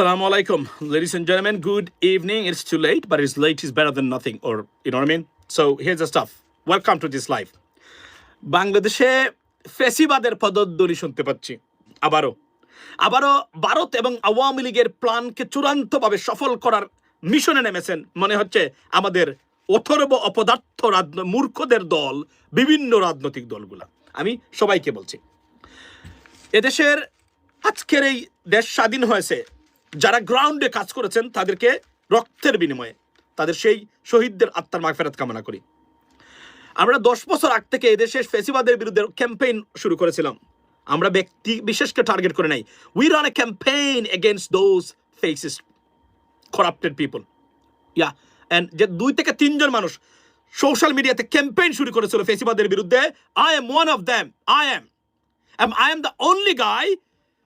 Assalamu alaikum, ladies and gentlemen. Good evening. It's too late, but it's late is better than nothing, or you know what I mean? So here's the stuff. Welcome to this live. বাংলাদেশে ফেসিবাদের পদধ্বনি শুনতে পাচ্ছি আবারও আবারও ভারত এবং আওয়ামী লীগের প্ল্যানকে চূড়ান্তভাবে সফল করার মিশনে নেমেছেন মনে হচ্ছে আমাদের অথর্ব অপদার্থ মূর্খদের দল বিভিন্ন রাজনৈতিক দলগুলা আমি সবাইকে বলছি এদেশের আজকের এই দেশ স্বাধীন হয়েছে যারা গ্রাউন্ডে কাজ করেছেন তাদেরকে রক্তের বিনিময়ে তাদের সেই শহীদদের আত্মার মাগফেরাত কামনা করি। আমরা দশ বছর আগ থেকে এদেশে ফেসিবাদের বিরুদ্ধে ক্যাম্পেইন শুরু করেছিলাম। আমরা ব্যক্তি বিশেষকে টার্গেট করে নাই। We run a campaign against those fascists corrupted people yeah and যে দুই থেকে তিনজন মানুষ সোশ্যাল মিডিয়াতে ক্যাম্পেইন শুরু করেছিল ফেসিবাদের বিরুদ্ধে I am one of them I am Um, I am the only guy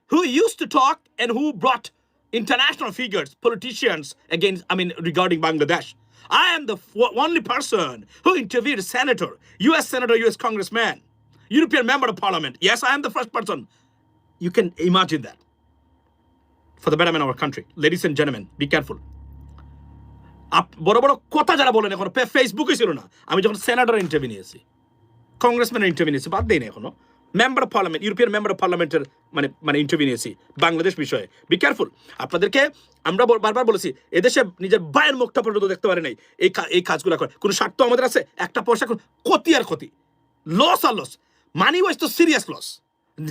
who used to talk and who brought international figures, politicians against, I mean, regarding Bangladesh. I am the f- only person who interviewed a senator, US senator, US congressman, European member of parliament. Yes, I am the first person. You can imagine that. For the betterment of our country. Ladies and gentlemen, be careful. Up- বড় বড় কথা যারা বলেন এখন ফে- ফেসবুকে ছিল না আমি যখন সেনাটর ইন্টারভিউ নিয়েছি কংগ্রেসম্যানের ইন্টারভিউ নিয়েছি বাদ দিই না এখনো member of parliament European member of পার্লামেন্টের মানে মানে ইন্টারভিউ নিয়েছি, বাংলাদেশ বিষয়ে। বি কেয়ারফুল আপনাদেরকে আমরা বারবার বলেছি, এদেশে নিজের বায়ের মুখটা পর্যন্ত দেখতে পারে নাই। এই এই কাজগুলো করে। কোনো স্বার্থ আমাদের আছে? একটা পয়সা ক্ষতি আর ক্ষতি। লস আর লস মানি ওয়াইজ তো সিরিয়াস লস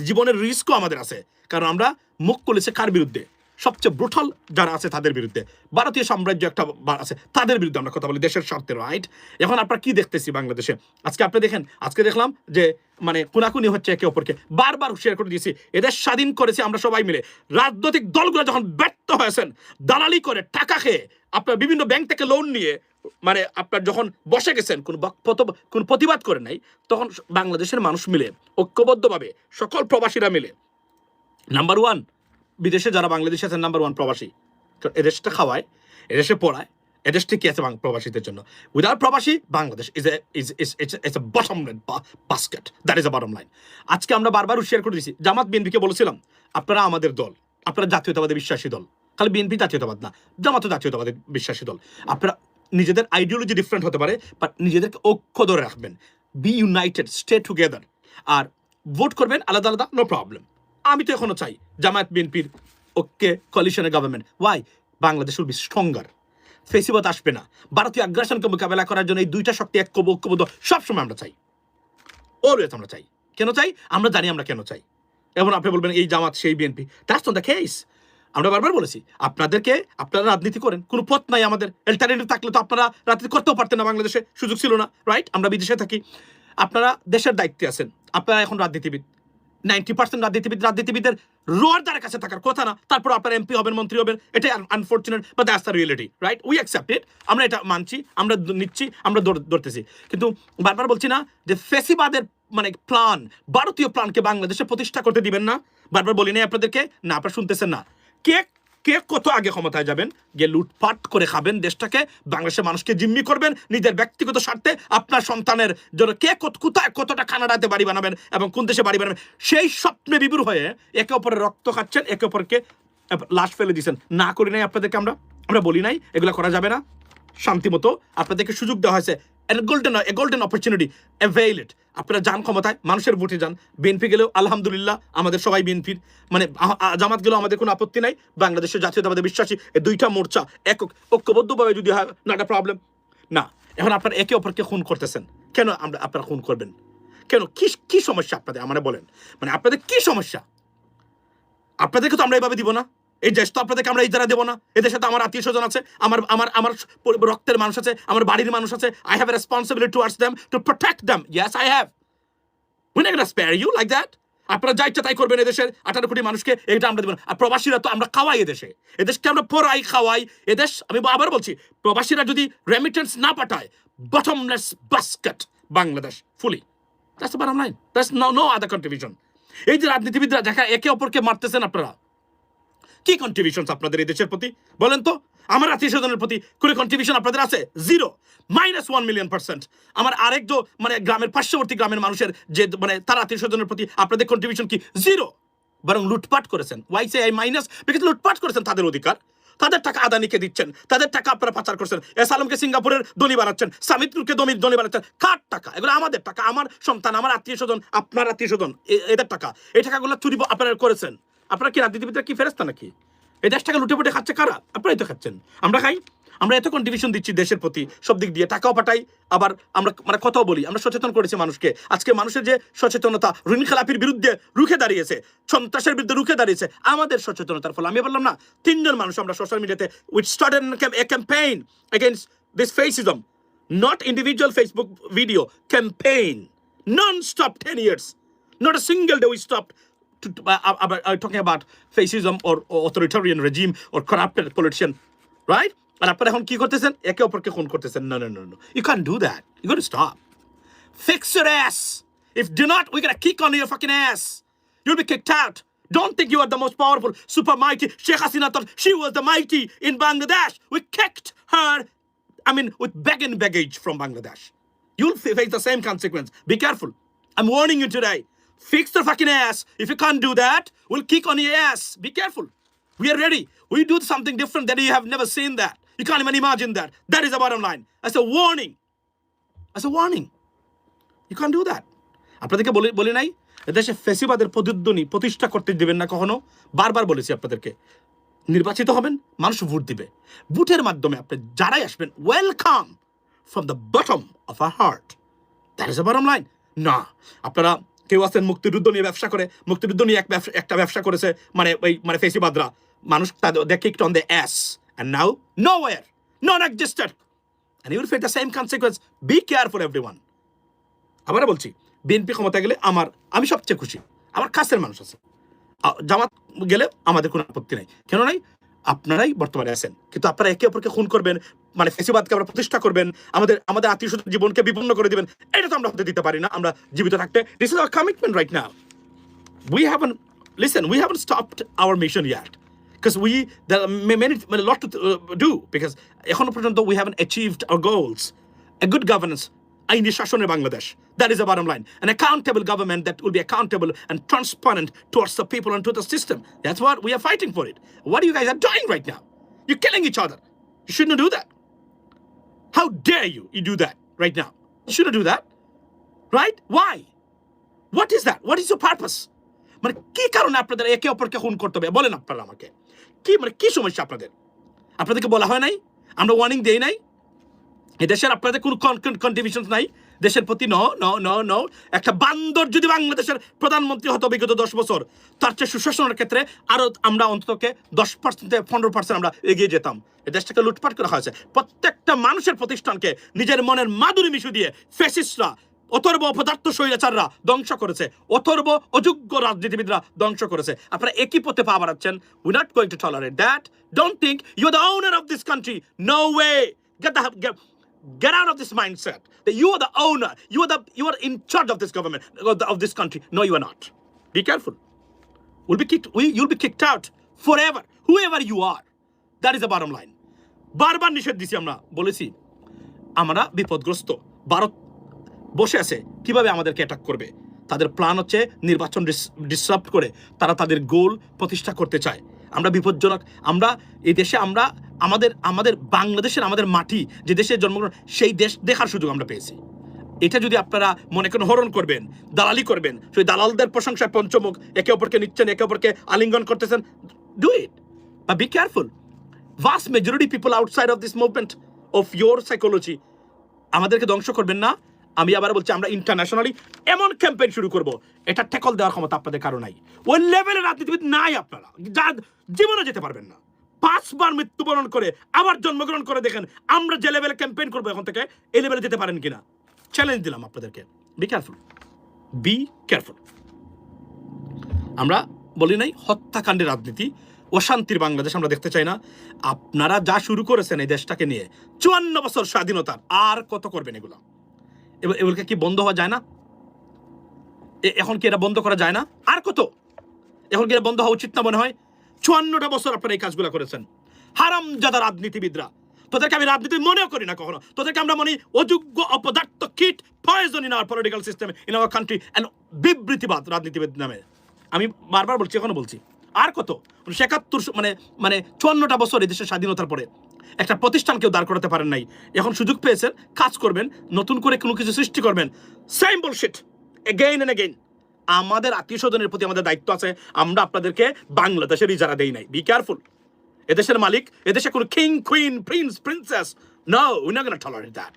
জীবনের রিস্কও আমাদের আছে। কারণ আমরা মুখ করেছে কার বিরুদ্ধে? সবচেয়ে ব্রুটাল যারা আছে তাদের বিরুদ্ধে। ভারতীয় সাম্রাজ্য একটা আছে, তাদের বিরুদ্ধে আমরা কথা বলি, দেশের স্বার্থে রাইট এখন আপনারা কি দেখতেছি বাংলাদেশে? আজকে আপনি দেখেন, আজকে দেখলাম যে মানে কোনাকুনি হচ্ছে একে অপরকে। বারবার শেয়ার করে দিয়েছি এদের স্বাধীন করেছি আমরা সবাই মিলে। রাজনৈতিক দলগুলো যখন ব্যর্থ হয়েছেন, দালালি করে টাকা খেয়ে আপনার বিভিন্ন ব্যাংক থেকে লোন নিয়ে মানে আপনার যখন বসে গেছেন, কোন কোন প্রতিবাদ করে নাই, তখন বাংলাদেশের মানুষ মিলে, ঐক্যবদ্ধভাবে সকল প্রবাসীরা মিলে নাম্বার ওয়ান বিদেশে যারা বাংলাদেশে আছেন নাম্বার ওয়ান প্রবাসী। কারণ এদেশটা খাওয়ায় এদেশে পড়ায় এদেশ ঠিকই আছে প্রবাসীদের জন্য? উইদাউট প্রবাসী, Bangladesh is is is a bottom basket that is a bottom line আজকে আমরা বারবার শেয়ার করে দিয়েছি। জামাত বিএনপিকে বলেছিলাম, আপনারা আমাদের দল, আপনারা জাতীয়তাবাদী বিশ্বাসী দল। খালি বিএনপি জাতীয়তাবাদ না, জামাতও জাতীয়তাবাদী বিশ্বাসী দল। আপনারা নিজেদের আইডিওলজি ডিফারেন্ট হতে পারে বাট নিজেদেরকে ঐক্য ধরে রাখবেন। বি ইউনাইটেড স্টে টুগেদার আর ভোট করবেন আলাদা আলাদা নো প্রবলেম আমি তো এখনও চাই জামায়াত বিএনপির okay কোয়ালিশনের government why Bangladesh will be stronger ফেসিবাদ আসবে না। ভারতীয় আগ্রাসনকে মোকাবেলা করার জন্য এই দুইটা শক্তি এক কব ঐক্যবদ্ধ সবসময় আমরা চাই। অলওয়েজ আমরা চাই। কেন চাই? আমরা জানি আমরা কেন চাই। এবং আপনি বলবেন, এই জামাত, সেই BNP. That's not the case আমরা বারবার বলেছি, আপনাদেরকে আপনারা রাজনীতি করেন। কোনো পথ নাই আমাদের। অল্টারনেটিভ থাকলে তো আপনারা রাজনীতি করতেও পারতেন না বাংলাদেশে। সুযোগ ছিল না রাইট আমরা বিদেশে থাকি। আপনারা দেশের দায়িত্বে আছেন। আপনারা এখন রাজনীতিবিদ। নাইনটি পার্সেন্ট রাজনীতিবিদ, রাজনীতিবিদের রোয়ার দ্বারা কাছে থাকার কথা না। তারপর আপনার এমপি হবেন, মন্ত্রী হবেন, এটাই আনফর্চুনেট বা that's the reality right we accept it আমরা এটা মানছি, আমরা নিচ্ছি, আমরা ধরতেছি কিন্তু বারবার বলছি না যে ফেসিবাদের মানে প্ল্যান ভারতীয় প্ল্যানকে বাংলাদেশে প্রতিষ্ঠা করতে দিবেন না। বারবার বলি নাই আপনাদেরকে, না, আপনারা শুনতেছেন না। কে কে কত আগে ক্ষমতায় যাবেন? গিয়ে লুটপাট করে খাবেন দেশটাকে, বাংলাদেশের মানুষকে জিম্মি করবেন, নিজের ব্যক্তিগত স্বার্থে আপনার সন্তানের জন্য কে কত কোথায় কতটা কানাডাতে বাড়ি বানাবেন এবং কোন দেশে বাড়ি বানাবেন, সেই স্বপ্নে বিবুর হয়ে একে অপরের রক্ত খাচ্ছেন, একে অপরকে লাশ ফেলে দিয়েছেন না করি নাই আপনাদেরকে আমরা আমরা বলি নাই, এগুলো করা যাবে না। শান্তি মতো আপনাদেরকে সুযোগ দেওয়া হয়েছে। Golden a golden opportunity avail it আপনারা যান ক্ষমতায়, মানুষের ভোটে যান। বিএনপি গেলেও আলহামদুলিল্লাহ আমাদের সবাই বিএনপির মানে জামাত গেলেও আমাদের কোনো আপত্তি নাই। বাংলাদেশের জাতীয়তাবাদী বিশ্বাসী এই দুইটা মোর্চা একক, ঐক্যবদ্ধভাবে যদি হয় নট এ প্রবলেম না, এখন আপনারা একে অপরকে খুন করতেছেন। কেন আমরা, আপনারা খুন করবেন? কেন? কি কি সমস্যা আপনাদের? আমার বলেন। মানে আপনাদের কি সমস্যা? আপনাদেরকে তো আমরা এইভাবে দিব না। এই দেশ তো আপনাদেরকে আমরা ইজারা দেবো না। এদের সাথে আমার আত্মীয় স্বজন আছে, আমার আমার আমার রক্তের মানুষ আছে, আমার বাড়ির মানুষ আছে। I have responsibility towards them to protect them yes I have we not spare you like that আপনারা যা ইচ্ছা তাই করবেন এদেশের আঠারো কোটি মানুষকে এটা আমরা দেবো না। আর প্রবাসীরা তো আমরা খাওয়াই এদেশে এদেশকে আমরা পড়াই খাওয়াই। এদেশ আমি আবার বলছি, প্রবাসীরা যদি রেমিটেন্স না পাঠায় bottomless basket Bangladesh fully that's that's no no other contribution এই যে রাজনীতিবিদরা দেখা একে অপরকে মারতেছেন আপনারা কি কন্ট্রিবিউশন আপনাদের এই দেশের প্রতি? বলেন তো, আমার আত্মীয় স্বজনের প্রতি কোনো কন্ট্রিবিউশন আপনাদের আছে? Zero minus one million percent আমার আরেক যে মানে গ্রামের পার্শ্ববর্তী গ্রামের মানুষের যে মানে তার আত্মীয় স্বজনের প্রতি আপনাদের কন্ট্রিবিউশন কি? জিরো বরং লুটপাট করেছেন। Why say I minus because লুটপাট করেছেন তাদের অধিকার। তাদের টাকা আদানিকে দিচ্ছেন। তাদের টাকা আপনারা পাচার করছেন। এস আলমকে সিঙ্গাপুরের দলি বানাচ্ছেন। সামিত্রুরকে দমি দলি বানাচ্ছেন। কার টাকা? এগুলো আমাদের টাকা। আমার সন্তান, আমার আত্মীয় স্বজন, আপনার আত্মীয় স্বজন এদের টাকা। এই টাকাগুলো চুরি আপনারা করেছেন। আপনারা কি রাজনীতিবিদরা কি ফেরেস্তা নাকি? এই দেশ টাকা লুটে পুটে খাচ্ছে কারা? আপনারাই তো খাচ্ছেন। আমরা খাই? আমরা এত কন্ট্রিবিউশন দিচ্ছি দেশের প্রতি সব দিক দিয়ে টাকাও পাঠাই আবার আমরা মানে কথাও বলি আমরা সচেতন করেছি মানুষকে। আজকে মানুষের যে সচেতনতা ঋণ খেলাপির বিরুদ্ধে রুখে দাঁড়িয়েছে সন্ত্রাসের বিরুদ্ধে রুখে দাঁড়িয়েছে আমাদের সচেতনতার ফলে আমি বললাম না তিনজন মানুষ আমরা সোশ্যাল মিডিয়াতে with start a campaign against this fascism not individual Facebook video campaign, non-stop 10 years. Not a single day we stopped to, to- uh, uh, uh, uh, talking about fascism or, or authoritarian regime or corrupted politician, right? আর আপনারা এখন কি করতেছেন একে অপরকে খুন করতেছেন no no no no you can't do that you got to stop fix your ass if do not we're gonna kick on your fucking ass you'll be kicked out don't think you are the most powerful super mighty Sheikh Hasina thought she was the mighty in Bangladesh we kicked her I mean, with bag and baggage from Bangladesh. You'll fa- face the same consequence. Be careful. I'm warning you today. Fix the fucking ass. If you can't do that, we'll kick on your ass. Be careful. We are ready. We do something different that you have never seen that. You can't even imagine that. That is the bottom line. As a warning. As a warning. You can't do that. আপনাদেরকে বলে বলে নাই দেশে ফেসিবাদের প্রতিধ্বনি প্রতিষ্ঠা করতে দেবেন না কখনো বারবার বলেছি আপনাদেরকে নির্বাচিত হবেন মানুষ ভোট দিবে ভোটের মাধ্যমে আপনি যারাই আসবেন welcome from the bottom of our heart that is bottom line না আপনারা কেউ আছেন মুক্তিযুদ্ধ নিয়ে ব্যবসা করে, মুক্তিযুদ্ধ নিয়ে এক একটা ব্যবসা করেছে মানে ওই মানে ফেসিবাদরা মানুষ তাদের they kicked on the ass and now no war non existed and you will face the same consequence be careful every one আবার বলছি বিএনপি ক্ষমতা গেলে আমার, আমি সবচেয়ে খুশি। আমার কাছের মানুষ আছে। জামাত গেলে আমাদের কোনো আপত্তি নাই। কেন নাই? আপনারাই বর্তমানে আছেন। কিন্তু আপনারা একে অপরকে খুন করবেন মানে ফেসিবাদকে আমরা প্রতিষ্ঠা করবেন আমাদের আমাদের আত্মীয় জীবনকে বিপন্ন করে দিবেন এটা তো আমরা হতে দিতে পারি না আমরা জীবিত থাকতে this is our commitment right now we haven't listen we haven't stopped our mission yet because we there are many a lot to uh, do because এখনও পর্যন্ত we haven't achieved our goals a good governance আইনি শাসনের Bangladesh that is the bottom line an accountable government that will be accountable and transparent towards the people and to the system that's what we are fighting for it what you guys are doing right now you're killing each other you shouldn't do that how dare you you do that right now? You shouldn't do that, right? Why? What is that what is your purpose মানে কি কারণে আপনাদের একে অপরকে খুন করতে হবে? বলেন আপনারা আমাকে। কি মানে কি সমস্যা আপনাদের? আপনাদেরকে বলা হয় নাই? আমরা ওয়ার্নিং দেই নাই? এই দেশের আপনাদের কোনো কন্ট্রিবিউশন নাই? দেশের প্রতি ন ন ন ন, একটা বান্দর যদি বাংলাদেশের প্রধানমন্ত্রী হতো বিগত দশ বছর, তার চেয়ে সুশাসনের ক্ষেত্রে আরও আমরা অন্ততকে দশ পার্সেন্ট পনেরো পার্সেন্ট আমরা এগিয়ে যেতাম। এই দেশটাকে লুটপাট করা হয়েছে। প্রত্যেকটা মানুষের প্রতিষ্ঠানকে নিজের মনের মাধুরী মিশু দিয়ে ফেসিস্টরা অথর্ব অপদার্থ স্বৈরাচাররা ধ্বংস করেছে। অথর্ব অযোগ্য রাজনীতিবিদরা ধ্বংস করেছে। আপনারা একই পথে পা বাড়াচ্ছেন। We not going to tolerate that don't think you the owner of this country no way get the get, out of this mindset that you are the owner you are the you are in charge of this government of, the- of this country no you are not be careful will be kicked we, you'll be kicked out forever whoever you are that is the bottom line বারবার নিষেধ দিছি আমরা বলেছি আমরা বিপদগ্রস্ত ভারত বসে আছে কীভাবে আমাদেরকে অ্যাটাক করবে তাদের প্ল্যান হচ্ছে নির্বাচন ডিসরাপ্ট করে তারা তাদের গোল প্রতিষ্ঠা করতে চায় আমরা বিপজ্জনক। আমরা এই দেশে আমরা আমাদের আমাদের বাংলাদেশের আমাদের মাটি, যে দেশে জন্মগ্রহণ, সেই দেশ দেখার সুযোগ আমরা পেয়েছি। এটা যদি আপনারা মনে করেন হরণ করবেন, দালালি করবেন, সেই দালালদের প্রশংসায় পঞ্চমুখ, একে অপরকে নিচ্ছেন, একে অপরকে আলিঙ্গন করতেছেন ডু ইট বা be careful vast majority people outside of this movement of your psychology আমাদেরকে ধ্বংস করবেন না। আমি আবার বলছি, আমরা ইন্টারন্যাশনালি এমন ক্যাম্পেইন শুরু করব, এটা ট্যাকল দেওয়ার ক্ষমতা আপনাদের কারও নাই। ওই লেভেলের রাজনীতিবিদ নাই আপনারা। যা জীবনে যেতে পারবেন না। পাঁচবার মৃত্যুবরণ করে আবার জন্মগ্রহণ করে দেখেন, আমরা যে লেভেলে ক্যাম্পেইন করব এখন থেকে, এই লেভেলে যেতে পারেন কিনা? চ্যালেঞ্জ দিলাম আপনাদেরকে। বি কেয়ারফুল বি কেয়ারফুল আমরা বলি নাই, হত্যাকাণ্ডের রাজনীতি, অশান্তির বাংলাদেশ আমরা দেখতে চাই না। আপনারা যা শুরু করেছেন এই দেশটাকে নিয়ে, চুয়ান্ন বছর স্বাধীনতার, আর কত করবেন এগুলো? এগুলোকে কি বন্ধ হওয়া যায় না? এখন কি এটা বন্ধ করা যায় না? আর কত? এখন কি এটা বন্ধ হওয়া উচিত না মনে হয়? চুয়ান্নটা বছর আপনারা এই কাজগুলো করেছেন। হারাম জাদা রাজনীতিবিদরা। তোদেরকে আমি রাজনীতি মনেও করি না কখনো। তোদেরকে আমরা মনে অযোগ্য অপদার্থ kit poison in our political system in our country and বিবৃতিবাদ রাজনীতিবিদ নামে। আমি বারবার বলছি, এখনও বলছি। আর কত? উনিশশো একাত্তর মানে মানে চুয়ান্নটা বছর এই দেশের স্বাধীনতার পরে। একটা প্রতিষ্ঠান কেউ দাঁড় করাতে পারেন নাই। এখন সুযোগ পেয়েছেন কাজ করবেন নতুন করে কোনো কিছু সৃষ্টি করবেন। Same bullshit again and again আমাদের আত্মীয় স্বজনের প্রতি আমাদের দায়িত্ব আছে আমরা আপনাদেরকে বাংলাদেশের ইজারা দেই নাই। বি কেয়ারফুল এদেশের মালিক এদেশে কোনো king queen prince princess no we not tolerate that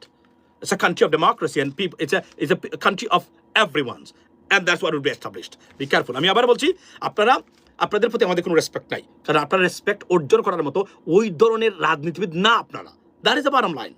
It's a country of democracy and people. It's a it's a country of everyone's, and that's what will be established. Be careful. আমি আবার বলছি আপনারা আপনাদের প্রতি আমাদের কোনো respect নাই। কারণ আপনার রেসপেক্ট অর্জন করার মতো ওই ধরনের রাজনীতিবিদ না আপনারা। That is a bottom line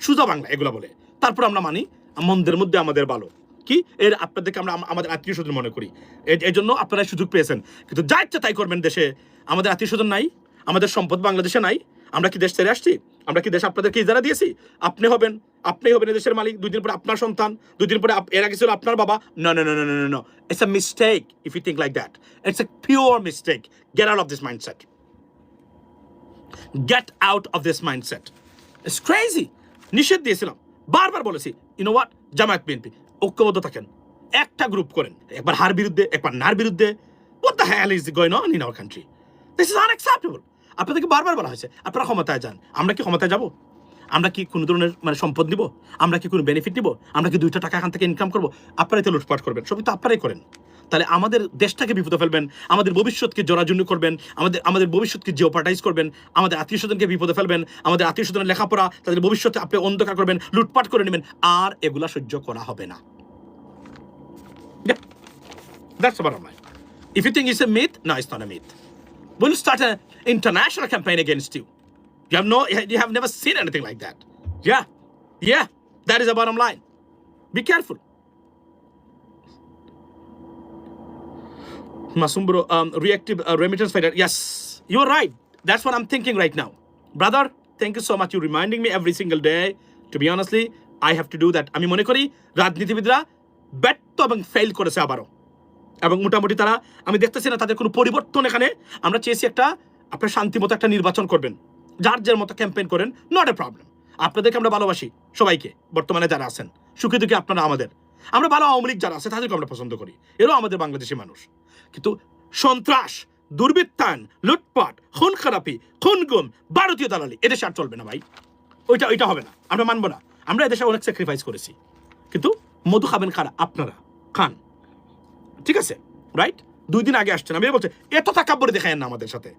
সুজা বাংলা, এগুলো বলে। তারপর আমরা মানি, মন্দের মধ্যে আমাদের ভালো কি? এর আপনাদেরকে আমরা, আমাদের আত্মীয় স্বজন মনে করি। এই জন্য আপনারা সুযোগ পেয়েছেন। কিন্তু যা ইচ্ছা তাই করবেন দেশে। আমাদের আত্মীয় স্বজন নাই, আমাদের সম্পদ বাংলাদেশে নাই। আমরা কি দেশ ছেড়ে আসছি? আমরা কি দেশ আপনাদেরকে ইজারা দিয়েছি? আপনি হবেন আপনি হবেন দেশের মালিক দুই দিন পরে আপনার সন্তান দুই দিন পরে এরা আগে আপনার বাবা। It's a mistake if you think like that it's a pure mistake get out of this mindset get out of this mindset it's crazy নিষেধ দিয়েছিলাম। বারবার বলেছি ইউনো হোয়াট জামায়াত বিএনপি, ঐক্যবদ্ধ থাকেন। একটা গ্রুপ করেন। একবার হার বিরুদ্ধে, একবার নার বিরুদ্ধে। What the hell is going on in our country this is unacceptable আপনাদেরকে বারবার বলা হয়েছে আপনারা ক্ষমতায় যান। আমরা কি ক্ষমতায় যাব? আমরা কি কোনো ধরনের মানে সম্পদ নিব আমরা কি কোনো বেনিফিট নিব আমরা কি দুইটা টাকা এখান থেকে ইনকাম করব? আপনারাই তো লুটপাট করবেন সবই তো আপনারাই করেন। তাহলে আমাদের দেশটাকে বিপদে ফেলবেন আমাদের ভবিষ্যৎকে জরাজন্য করবেন আমাদের আমাদের ভবিষ্যৎকে জিওপার্টাইজ করবেন আমাদের আত্মীয় স্বজনকে বিপদে ফেলবেন আমাদের আত্মীয় স্বজনের লেখাপড়া তাদের ভবিষ্যতে আপনি অন্ধকার করবেন লুটপাট করে নেবেন আর এগুলা সহ্য করা হবে না. If you think it's a myth, no, it's not a myth. We'll start an international campaign against you. You have no, you have never seen anything like that. Yeah, yeah, that is the bottom line. Be careful. Masumbro, um, reactive uh, remittance fighter. Yes, you're right. That's what I'm thinking right now. Brother, thank you so much. You're reminding me every single day. To be honestly, I have to do that. আমি মনে করি রাজনীতিবিদরা ব্যর্থ এবং fail করেছে আবারও এবং মোটামুটি তারা আমি দেখতেছি না তাদের কোনো পরিবর্তন এখানে আমরা চেয়েছি একটা আপনার শান্তিমতো একটা নির্বাচন করবেন। যার যার মতো ক্যাম্পেইন করেন নট এ প্রবলেম আপনাদেরকে আমরা ভালোবাসি সবাইকে, বর্তমানে যারা আছেন। সুখী দুঃখী আপনারা আমাদের। আমরা ভালো আওয়ামী লীগ যারা আছে তাদেরকে আমরা পছন্দ করি। এরাও আমাদের বাংলাদেশি মানুষ। কিন্তু সন্ত্রাস, দুর্বৃত্তায়ন, লুটপাট, খুন খারাপি, খুন গুম, ভারতীয় দালালি এদেশে আর চলবে না ভাই। ওইটা ওইটা হবে না। আমরা মানবো না। আমরা এদেশে অনেক স্যাক্রিফাইস করেছি। কিন্তু মধু খাবেন কারা? আপনারা। খান। ঠিক আছে? রাইট দুই দিন আগে আসছেন। আমি বলছি, এত তাকাব্বরে দেখায় না আমাদের সাথে।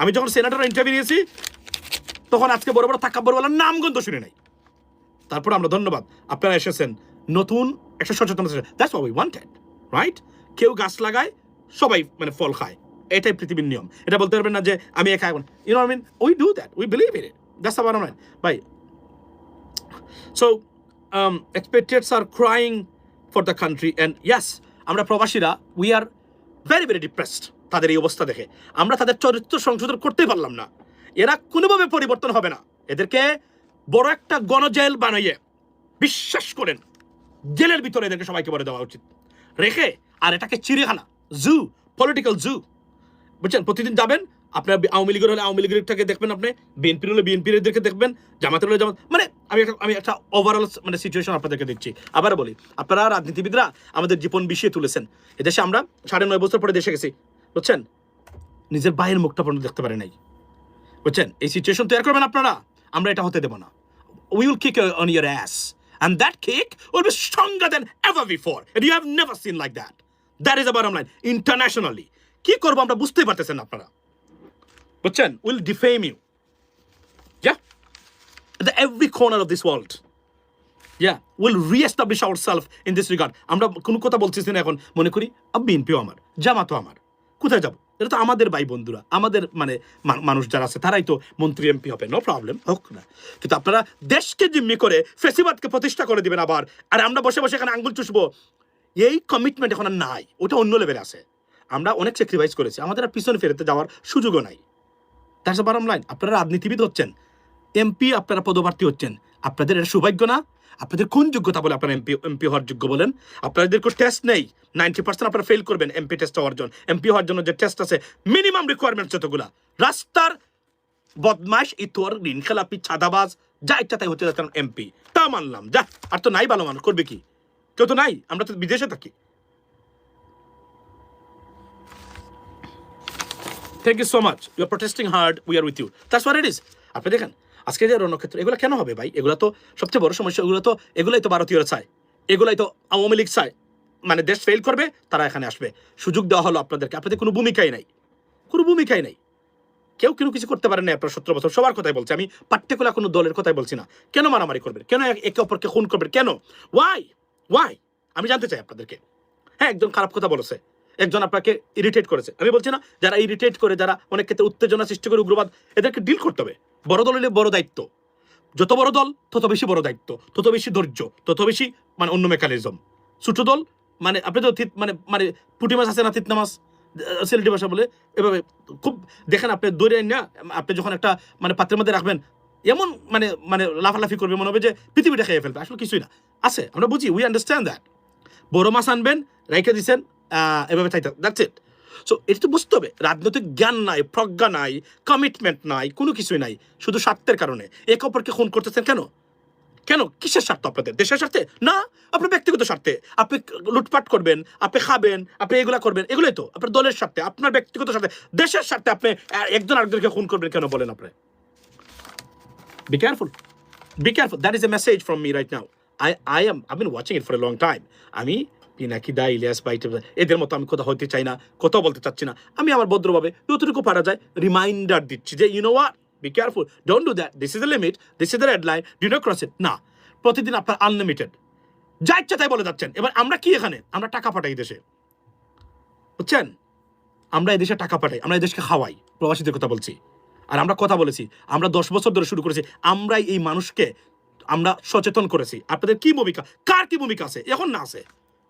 আমি যখন সেনেটার ইন্টারভিউ নিয়েছি, তখন আজকে বড় বড় তাকাব্বর বলার নাম গন্ধ শুনে নাই। তারপর আমরা ধন্যবাদ। আপনারা এসেছেন নতুন একটা সচেতনতা that's what we wanted right কেউ গাছ লাগায়, সবাই মানে ফল খায়। এটাই পৃথিবীর নিয়ম। এটা বলতে পারবেন না যে আমি একা you know mean we do that we believe in it that's the line ভাই so expatriates are crying for the country and yes, আমরা প্রবাসীরা we are very very depressed তাদের এই অবস্থা দেখে। আমরা তাদের চরিত্র সংশোধন করতেই পারলাম না। এরা কোনোভাবে পরিবর্তন হবে না। এদেরকে বড় একটা গণজেল বানাইয়ে বিশ্বাস করেন। জেলের ভিতরে এদেরকে সবাইকে বলে দেওয়া উচিত। রেখে, আর এটাকে চিড়িয়াখানা, জু পলিটিক্যাল জু। বুঝছেন? প্রতিদিন যাবেন আপনার আওয়ামী লীগের হলে আওয়ামী লীগেরটাকে দেখবেন আপনি বিএনপির হলে বিএনপির এদেরকে দেখবেন, জামাতের হলে জামাত মানে আমি একটা আমি একটা ওভারঅল মানে সিচুয়েশন আপনাদেরকে দিচ্ছি। আবার বলি, আপনারা রাজনীতিবিদরা আমাদের জীবন বিষিয়ে তুলেছেন। এদেশে আমরা সাড়ে নয় বছর পরে দেশে গেছি। বুঝছেন? নিজের বাইরের মুখটা আপনারা দেখতে পারে নাই। বুঝছেন? এই সিচুয়েশন তৈরি করবেন আপনারা, আমরা এটা হতে দেব না। We will kick on your ass and that kick will be stronger than ever before you have never seen like that that is আবার লাইন ইন্টারন্যাশনালি কি করব আমরা বুঝতেই পারতেছেন আপনারা। বুঝছেন? Will defame you the every corner of this world yeah will reestablish our self in this regard আমরা কোনো কথা বলছিস না এখন। মনে করি আমি বিএনপিও আমার জামাতো আমার। কোথায় যাব? এটা তো আমাদের ভাই বন্ধুরা, আমাদের মানে মানুষ যারা আছে, তারাই তো মন্ত্রী, এমপি হবে নো প্রবলেম হোক না। কিন্তু আপনারা দেশকে জিম্মি করে ফেসিবাদকে প্রতিষ্ঠা করে দিবেন আবার, আর আমরা বসে বসে এখানে আঙ্গুল চুষবো। এই কমিটমেন্ট এখন আর নাই, ওটা অন্য লেভেলে আছে। আমরা অনেক স্যাক্রিফাইস করেছি, আমাদের আর পিছনে ফেরতে যাওয়ার সুযোগও নাই। তার দ্যাটস বারম লাইন আপনারা রাজনীতিবিদ হচ্ছেন, এমপি আপনারা পদপ্রার্থী হচ্ছেন আপনাদের এটা সৌভাগ্য না? আপনাদের কোন যোগ্যতা বলে আপনারা এমপি এমপি হওয়ার যোগ্য বলেন? আপনাদের কোনো টেস্ট নেই? নাইনটি পার্সেন্ট আপনারা ফেল করবেন এমপি টেস্ট হওয়ার জন্য। এমপি হওয়ার জন্য যে টেস্ট আছে মিনিমাম রিকোয়ারমেন্ট যতগুলা। রাস্তার বদমাস ইতর ঋণ খেলাপি ছাদাবাজ যা ইচ্ছা তাই হতে যাচ্ছেন এমপি তা মানলাম। যা, আর তো নাই ভালো মানুষ, করবে কি? কেউ তো নাই, আমরা তো বিদেশে থাকি। Thank you so much you are protesting hard we are with you that's it is আপনি দেখেন আজকে যে রণক্ষেত্র, এগুলো কেন হবে ভাই? এগুলো তো সবচেয়ে বড় সমস্যা, এগুলো তো, এগুলোই তো ভারতীয়রা চায়। এগুলোই তো আওয়ামী লীগ চায়। মানে দেশ ফেল করবে, তারা এখানে আসবে। সুযোগ দেওয়া হলো আপনাদেরকে। আপনাদের কোনো ভূমিকাই নাই। কোনো ভূমিকাই নাই। কেউ কেউ কিছু করতে পারেন না আপনার সত্তর বছর। সবার কথাই বলছি। আমি পার্টিকুলার কোনো দলের কথাই বলছি না। কেন মারামারি করবেন? কেন একে অপরকে খুন করবেন? কেন? ওয়াই ওয়াই আমি জানতে চাই আপনাদেরকে। হ্যাঁ একজন খারাপ কথা বলেছে। একজন আপনাকে ইরিটেট করেছে। আমি বলছি না, যারা ইরিটেট করে, যারা অনেক ক্ষেত্রে উত্তেজনা সৃষ্টি করে, উগ্রবাদ, এদেরকে ডিল করতে হবে। বড় দল হলে বড় দায়িত্ব। যত বড় দল, তত বেশি বড় দায়িত্ব, তত বেশি ধৈর্য, তত বেশি মানে অন্য মেকানিজম ছোট দল মানে আপনি তো মানে মানে পুঁটি মাছ আছে না তিতনা মাছ? সিলেটি ভাষা বলে, এভাবে খুব দেখেন আপনি দৌড়ে না, আপনি যখন একটা মানে পাত্রের মধ্যে রাখবেন, এমন মানে মানে লাফালাফি করবে, মনে হবে যে পৃথিবীটা খেয়ে ফেলবে, আসলে কিছুই না। আছে, আমরা বুঝি উই আন্ডারস্ট্যান্ড দ্যাট বড় মাছ আনবেন, রেখে দিচ্ছেন এভাবে চাইতে দ্যাটস ইট সো এটা তো বুঝতে হবে। রাজনৈতিক জ্ঞান নাই প্রজ্ঞা নাই কমিটমেন্ট নাই কোনো কিছুই নাই। শুধু স্বার্থের কারণে। এক অপরকে খুন করতেছেন কেন? কেন? কিসের স্বার্থ আপনাদের? দেশের স্বার্থে? না আপনার ব্যক্তিগত স্বার্থে। আপনি লুটপাট করবেন আপনি খাবেন আপনি এগুলা করবেন এগুলোই তো। আপনার দলের স্বার্থে আপনার ব্যক্তিগত স্বার্থে। দেশের স্বার্থে আপনি একজন আরেকজনকে খুন করবেন কেন বলেন আপনি? Be careful be careful That is a message from me right now I I am, I've been watching it for a long time. আমি পিনাকিদা ইলিয়াস বাইট এদের মতো আমি কথা হইতে চাই না কথা বলতে চাচ্ছি না। আমি আমার ভদ্রভাবে যতটুকু পারা যায় রিমাইন্ডার দিচ্ছি যে you know what be careful don't do that this is the limit this is the red line do not cross it না, প্রতিদিন আপনার আনলিমিটেড যা ইচ্ছা তাই বলে যাচ্ছেন। এবার আমরা কি এখানে? আমরা টাকা পাঠাই দেশে। বুঝছেন? আমরা এই দেশে টাকা পাঠাই। আমরা এই দেশকে খাওয়াই। প্রবাসীদের কথা বলছি। আর আমরা কথা বলেছি। আমরা দশ বছর ধরে শুরু করেছি। আমরাই এই মানুষকে আমরা সচেতন করেছি। আপনাদের কি ভূমিকা? কার কি ভূমিকা আছে? এখন না আছে।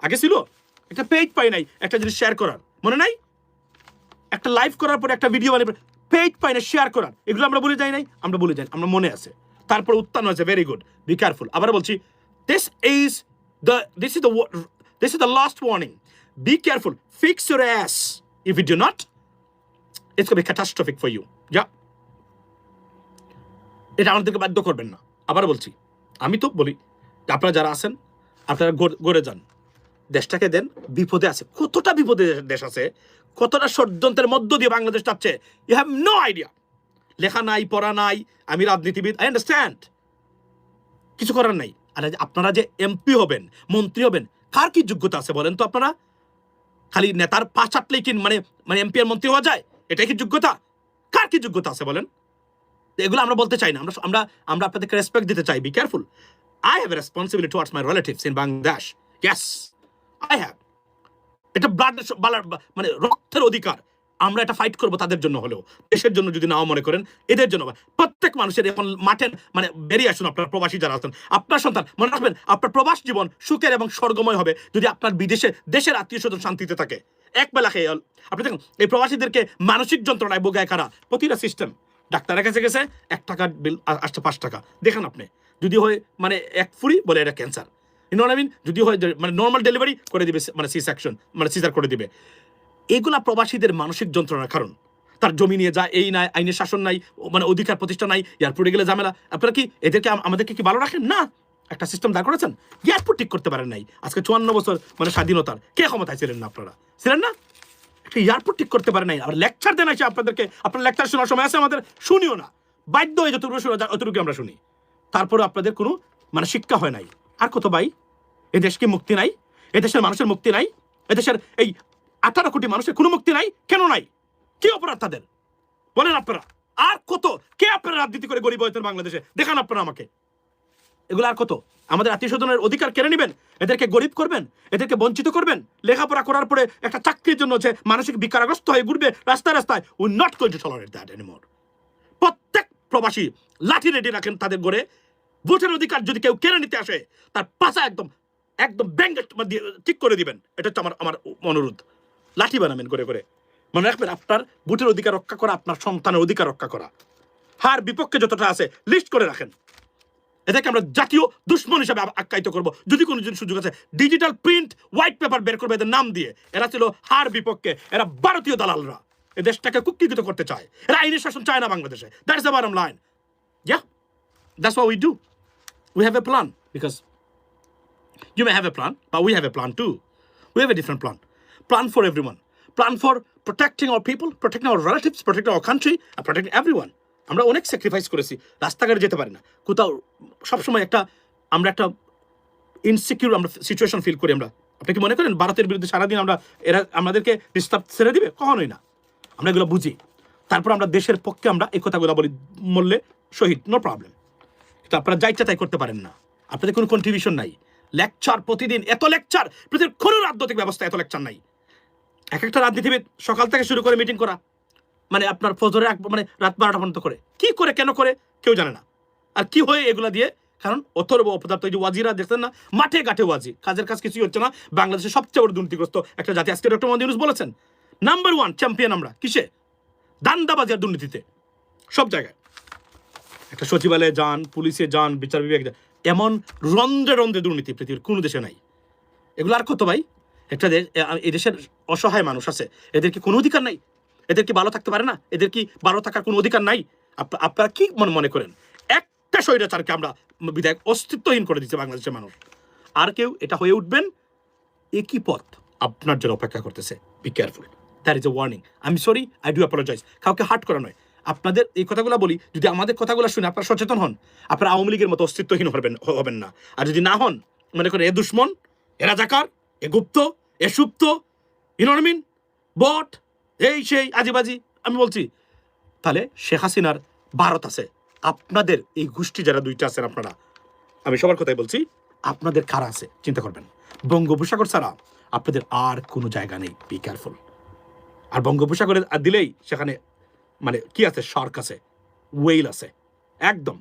আগে ছিল, একটা পেজ পাই নাই, একটা জিনিস শেয়ার করার। মনে নাই? একটা লাইভ করার পরে একটা ভিডিও বানিয়ে পেজ পাই না শেয়ার করার। এগুলো আমরা বলে যাই নাই? আমরা বলে যাই আমরা মনে আছে। তারপর উত্থান হয়েছে ভেরি গুড বি কেয়ারফুল আবার বলছি this is the this is the this is the last warning be careful fix your ass if you do not it's be catastrophic for you যা। এটা আমাদেরকে বাধ্য করবেন না। আবার বলছি, আমি তো বলি, আপনারা যারা আছেন, আপনারা গড়- গড়ে যান। দেশটাকে দেন, বিপদে আছে। কতটা বিপদে দেশ আছে, কতটা ষড়যন্ত্রের মধ্য দিয়ে বাংলাদেশ যাচ্ছে ইউ হ্যাভ নো আইডিয়া লেখা নাই, পড়া নাই, আমি রাজনীতিবিদ আই আন্ডারস্ট্যান্ড কিছু করার নাই। আর আপনারা যে এমপি হবেন, মন্ত্রী হবেন, কার কি যোগ্যতা আছে বলেন তো আপনারা? খালি নেতার পা চাটলেই কি মানে মানে এমপি আর মন্ত্রী হওয়া যায়? এটাই কি যোগ্যতা? কার কি যোগ্যতা আছে বলেন? এগুলো আমরা বলতে চাই না। আমরা আমরা আমরা আপনাদেরকে রেসপেক্ট দিতে চাই be careful I have responsibility towards my relatives in Bangladesh yes I have এটা ব্লাড মানে রক্তের অধিকার। আমরা এটা ফাইট করব তাদের জন্য হলেও। দেশের জন্য যদি নাও মনে করেন, এদের জন্য। প্রত্যেক মানুষের এখন মাঠের মানে বেরিয়ে আসুন আপনার প্রবাসী যারা আছেন। আপনার সন্তান, মনে রাখবেন, আপনার প্রবাস জীবন সুখের এবং স্বর্গময় হবে যদি আপনার বিদেশে, দেশের আত্মীয় স্বজন শান্তিতে থাকে। এক বেলা খেয়ে আপনি দেখুন, এই প্রবাসীদেরকে মানসিক যন্ত্রণায় বোগায় কারা? প্রতিটা সিস্টেম ডাক্তারের কাছে গেছে, এক টাকার বিল আসছে পাঁচ টাকা। দেখেন আপনি, যদি হয় মানে এক ফুরি বলে এটা ক্যান্সার ইউনো আই মিন যদি হয় মানে নর্মাল ডেলিভারি করে দিবে মানে সি সেকশন মানে সিজার করে দিবে। এগুলা প্রবাসীদের মানসিক যন্ত্রণার কারণ। তার জমি নিয়ে যায়, এই নাই, আইনের শাসন নাই মানে অধিকার প্রতিষ্ঠা নাই, এয়ারপোর্টে গেলে ঝামেলা। আপনারা কি এদেরকে আমাদেরকে কি ভালো রাখেন? না। একটা সিস্টেম দাঁড় করেছেন? এয়ারপোর্ট ঠিক করতে পারেন নাই। আজকে চুয়ান্ন বছর মানে স্বাধীনতার। কে ক্ষমতায় ছিলেন না আপনারা? ছিলেন না? একটা এয়ারপোর্ট ঠিক করতে পারে নাই। আর লেকচার দেন আছে আপনাদেরকে, আপনার লেকচার শোনার সময় আছে আমাদের? শুনিও না। বাধ্য হয়ে যতটুকু শোনা যায় অতটুকু আমরা শুনি। তারপরে আপনাদের কোনো মানে শিক্ষা হয় নাই। আর কত ভাই? এ দেশকে মুক্তি নাই? এ দেশের মানুষের মুক্তি নাই? এ দেশের এই আঠারো কোটি মানুষের কোনো মুক্তি নাই? কেন নাই? কি অপরাধ তাদের? বলেন আপনারা, আর কত? কে আপনারা রাজনীতি করে গরিব হয়েছেন বাংলাদেশে? দেখান আপনারা আমাকে। এগুলো আর কত? আমাদের আত্মীয় স্বজনের অধিকার কেড়ে নেবেন? এদেরকে গরিব করবেন? এদেরকে বঞ্চিত করবেন? লেখাপড়া করার পরে একটা চাকরির জন্য হচ্ছে মানসিক বিকারগ্রস্ত হয়ে ঘুরবে রাস্তায় রাস্তায়, we not going to tolerate that anymore প্রত্যেক প্রবাসী লাঠি রেডি রাখেন তাদের গড়ে। ভোটের অধিকার যদি কেউ কেড়ে নিতে আসে, তার পাশা একদম একদম ব্যাঙ্গ ঠিক করে দিবেন। এটা হচ্ছে আমার আমার অনুরোধ। লাঠি বানাবেন করে করে। মনে রাখবেন আপনার ভোটের অধিকার রক্ষা করা, আপনার সন্তানের অধিকার রক্ষা করা। হার বিপক্ষে যতটা আছে লিস্ট করে রাখেন। এদেরকে আমরা জাতীয় দুশ্মন হিসাবে আখ্যায়িত করব। যদি কোনো যদি সুযোগ আছে ডিজিটাল প্রিন্ট হোয়াইট পেপার বের করবে এদের নাম দিয়ে। এরা ছিল হার বিপক্ষে, এরা ভারতীয় দালালরা। এ দেশটাকে কুক্ষিগত করতে চায়। এরা আইনের শাসন চায় না বাংলাদেশে। That is the bottom line yeah that's what we do we have a plan because You may have a plan, but we have a plan too. We have a different plan. Plan for everyone. Plan for protecting our people protecting our relatives protecting our country R protecting everyone আমরা অনেক sacrifice করেছি রাস্তাঘাটে যেতে পারি না। কোথাও সবসময় একটা আমরা একটা ইনসিকিউর আমরা সিচুয়েশন ফিল করি আমরা। আপনি কি মনে করেন ভারতের বিরুদ্ধে সারাদিন আমরা এরা আমাদেরকে ডিস্টার্ব ছেড়ে দিবে? কখনোই না। আমরা এগুলো বুঝি। তারপর আমরা দেশের পক্ষে আমরা এই কথাগুলো বলি মরলে শহীদ নো প্রবলেম কিন্তু আপনারা যা ইচ্ছা তাই করতে পারেন না। আপনাদের কোনো কন্ট্রিবিউশন নাই। লেকচার প্রতিদিন, এত লেকচার পৃথিবীর কোনো রাজনৈতিক ব্যবস্থা এত লেকচার নাই। এক একটা রাজনীতিবিদ সকাল থেকে শুরু করে মিটিং করা মানে আপনার ফজরে এক মানে রাত বারোটা পর্যন্ত করে। কি করে, কেন করে, কেউ জানে না। আর কি হয়ে এগুলা দিয়ে? কারণ অথর্ব অপদার্থ, এই যে ওয়াজিরা দেখছেন না, মাঠে ঘাটে ওয়াজি। কাজের কাজ কিছুই হচ্ছে না। বাংলাদেশের সবচেয়ে বড় দুর্নীতিগ্রস্ত একটা জাতি। আজকে ডক্টর মোহাম্মদ ইউনুস বলেছেন নাম্বার ওয়ান চ্যাম্পিয়ন আমরা। কিসে? দান্দাবাজি আর দুর্নীতিতে। সব জায়গায়। একটা সচিবালয়ে যান, পুলিশে যান, বিচার বিভাগে যান, এমন রন্ধ্রে রন্ধ্রে দুর্নীতি পৃথিবীর কোনো দেশে নাই। এগুলো আর কত ভাই? একটা দেশ এই দেশের অসহায় মানুষ আছে, এদের কি কোনো অধিকার নাই? এদের কি ভালো থাকতে পারে না? এদের কি ভালো থাকার কোনো অধিকার নাই? আপ- আপনারা কি মনে মনে করেন? একটা স্বৈরাচারকে আমরা বিধায়ক অস্তিত্বহীন করে দিচ্ছে বাংলাদেশের মানুষ। আর কেউ এটা হয়ে উঠবেন? একই পথ আপনার জন্য অপেক্ষা করতেছে। Be careful that is a warning I am sorry I do apologize কাউকে হার্ট করা নয়। আপনাদের এই কথাগুলো বলি, যদি আমাদের কথাগুলো শুনে আপনারা সচেতন হন, আপনারা আওয়ামী লীগের মতো অস্তিত্বহীন হবেন হবেন না। আর যদি না হন, মনে করেন এ দুশ্মন, এ রাজাকার, এ গুপ্ত, এ সুপ্ত ইনরমিন বট, এই সেই, আজিবাজি, আমি বলছি, তাহলে শেখ হাসিনার ভারত আছে। আপনাদের এই গোষ্ঠী যারা দুইটা আছেন আপনারা, আমি সবার কথাই বলছি, আপনাদের কারা আছে? চিন্তা করবেন। বঙ্গোপসাগর ছাড়া আপনাদের আর কোনো জায়গা নেই বি কেয়ারফুল আর বঙ্গোপসাগরে দিলেই সেখানে মানে কি আছে? শার্ক আছে, ওয়েল আছে, একদম।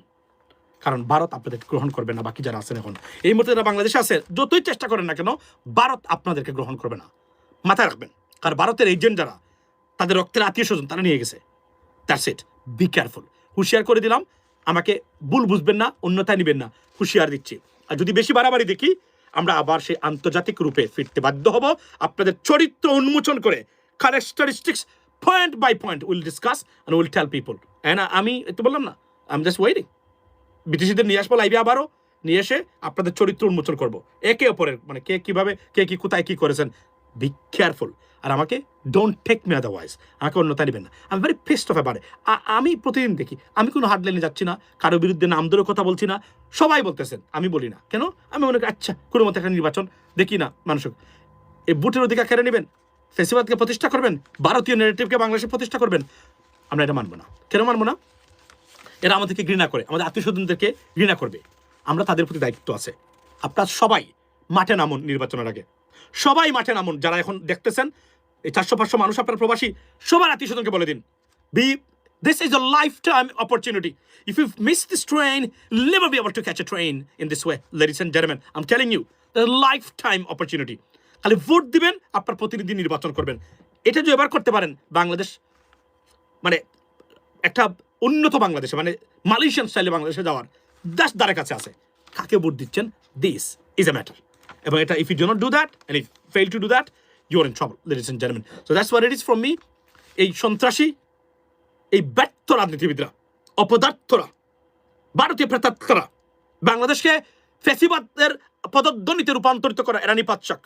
কারণ ভারত আপনাদের গ্রহণ করবে না, বাকি যারা আছেন এখন। এই মুহূর্তে যারা বাংলাদেশে আছে, যতই চেষ্টা করেন না কেন, ভারত আপনাদেরকে গ্রহণ করবে না। মাথায় রাখবেন, কারণ ভারতের এজেন্ট যারা, তাদের রক্তের আত্মীয় স্বজন তারা নিয়ে গেছে। দ্যাটস ইট বি কেয়ারফুল হুঁশিয়ার করে দিলাম, আমাকে ভুল বুঝবেন না, অন্যথায় নেবেন না। হুঁশিয়ার দিচ্ছি। আর যদি বেশি বাড়াবাড়ি দেখি, আমরা আবার সেই আন্তর্জাতিক রূপে ফিরতে বাধ্য হব। আপনাদের চরিত্র উন্মোচন করে characteristics point by point will discuss and will tell people and আমি একটু বললাম না আই এম জাস্ট ওয়েটিং বিদেশিদের নিয়ে আসব লাইভে আবারও, নিয়ে এসে আপনাদের চরিত্র উন্মোচন করব। একে অপরের মানে কে কীভাবে, কে কি কোথায় কি করেছেন বি কেয়ারফুল আর আমাকে ডোন্ট টেক মি আদারওয়াইজ আমাকে অন্যতা নেবেন না। আমি ভেরি পেস্ট অফ এবারে আমি প্রতিদিন দেখি, আমি কোনো হার্ড লাইনে যাচ্ছি না, কারও বিরুদ্ধে নাম ধরে কথা বলছি না, সবাই বলতেছেন, আমি বলি না। কেন? আমি মনে করি আচ্ছা কোনো মতো একটা নির্বাচন, দেখি না মানুষ এই বুটের অধিকার কেড়ে নেবেন? ফেসিবাদকে প্রতিষ্ঠা করবেন ভারতীয় নেগেটিভকে বাংলাদেশে প্রতিষ্ঠা করবেন আমরা এটা মানবো না কেন মানবো না এরা আমাদেরকে ঘৃণা করে আমাদের আত্মীয় স্বজনদেরকে ঘৃণা করবে আমরা তাদের প্রতি দায়িত্ব আছে আপনার সবাই মাঠে নামুন নির্বাচনের আগে সবাই মাঠে নামুন যারা এখন দেখতেছেন এই চারশো পাঁচশো মানুষ আপনার প্রবাসী সবার আত্মীয় স্বজনকে বলে দিন be this is a lifetime opportunity. If you miss this train, never be able to catch a train in this way, ladies and gentlemen. I'm telling you, the lifetime opportunity. খালি ভোট দিবেন, আপনার প্রতিনিধি নির্বাচন করবেন। এটা যদি এবার করতে পারেন, বাংলাদেশ মানে একটা উন্নত বাংলাদেশে মানে মালয়েশিয়ান স্টাইলে বাংলাদেশে যাওয়ার দাস দ্বারের কাছে আছে। কাকে ভোট দিচ্ছেন? দিস ইজ এ ম্যাটার এবং এটা if you do not do that and if fail to do that you're in trouble ladies and gentleman so that's what it is from me এই সন্ত্রাসী, এই ব্যর্থ রাজনীতিবিদরা, অপদার্থরা, ভারতীয় প্রেতাত্মরা, বাংলাদেশকে ফেসিবাদের পদধ্বনিতে রূপান্তরিত করা এরানি পাচ্ছাক